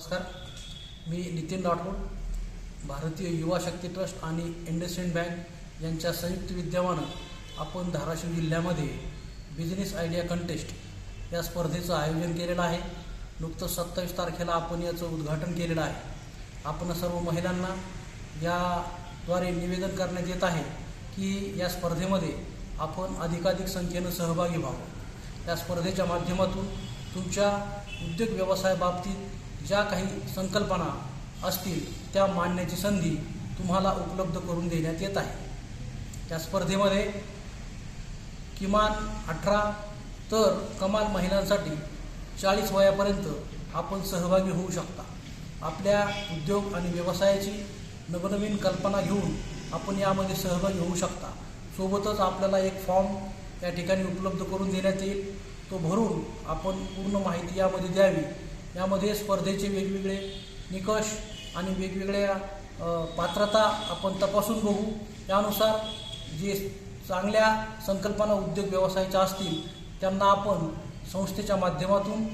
नमस्कार. मी नितीन राठोड भारतीय युवा शक्ती ट्रस्ट आणि इंडसइंड बँक यांच्या संयुक्त विद्यमानं आपण धाराशिव जिल्ह्यामध्ये बिझनेस आयडिया कंटेस्ट या स्पर्धेचं आयोजन केलेलं आहे. नुकतंच सत्तावीस तारखेला आपण याचं उद्घाटन केलेलं आहे. आपण सर्व महिलांना याद्वारे निवेदन करण्यात येत आहे की या स्पर्धेमध्ये आपण अधिकाधिक संख्येनं सहभागी व्हावं. या स्पर्धेच्या माध्यमातून तुमच्या उद्योग व्यवसायाबाबतीत ज्या काही संकल्पना असतील त्या मांडण्याची संधी तुम्हाला उपलब्ध करून देण्यात येत आहे. त्या स्पर्धेमध्ये किमान अठरा तर कमाल महिलांसाठी चाळीस वयापर्यंत आपण सहभागी होऊ शकता. आपल्या उद्योग आणि व्यवसायाची नवनवीन कल्पना घेऊन आपण यामध्ये सहभागी होऊ शकता. सोबतच आपल्याला एक फॉर्म या ठिकाणी उपलब्ध करून देण्यात येईल. तो भरून आपण पूर्ण माहिती यामध्ये द्यावी. यामध्ये स्पर्धेचे वेगवेगळे निकष आणि वेगवेगळ्या पात्रता आपण तपासून बघू. त्यानुसार जे चांगल्या संकल्पना उद्योग व्यवसायाच्या असतील त्यांना आपण संस्थेच्या माध्यमातून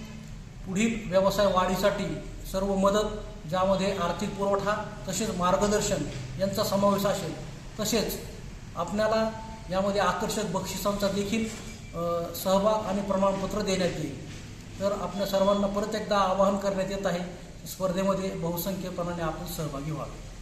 पुढील व्यवसाय वाढीसाठी सर्व मदत ज्यामध्ये आर्थिक पुरवठा तसेच मार्गदर्शन यांचा समावेश असेल. तसेच आपल्याला यामध्ये आकर्षक बक्षिसांचा देखील सहभाग आणि प्रमाणपत्र देण्यात येईल. तर आपल्या सर्वांना परत एकदा आवाहन करण्यात येत आहे. स्पर्धेमध्ये बहुसंख्यपणाने आपण सहभागी व्हावे.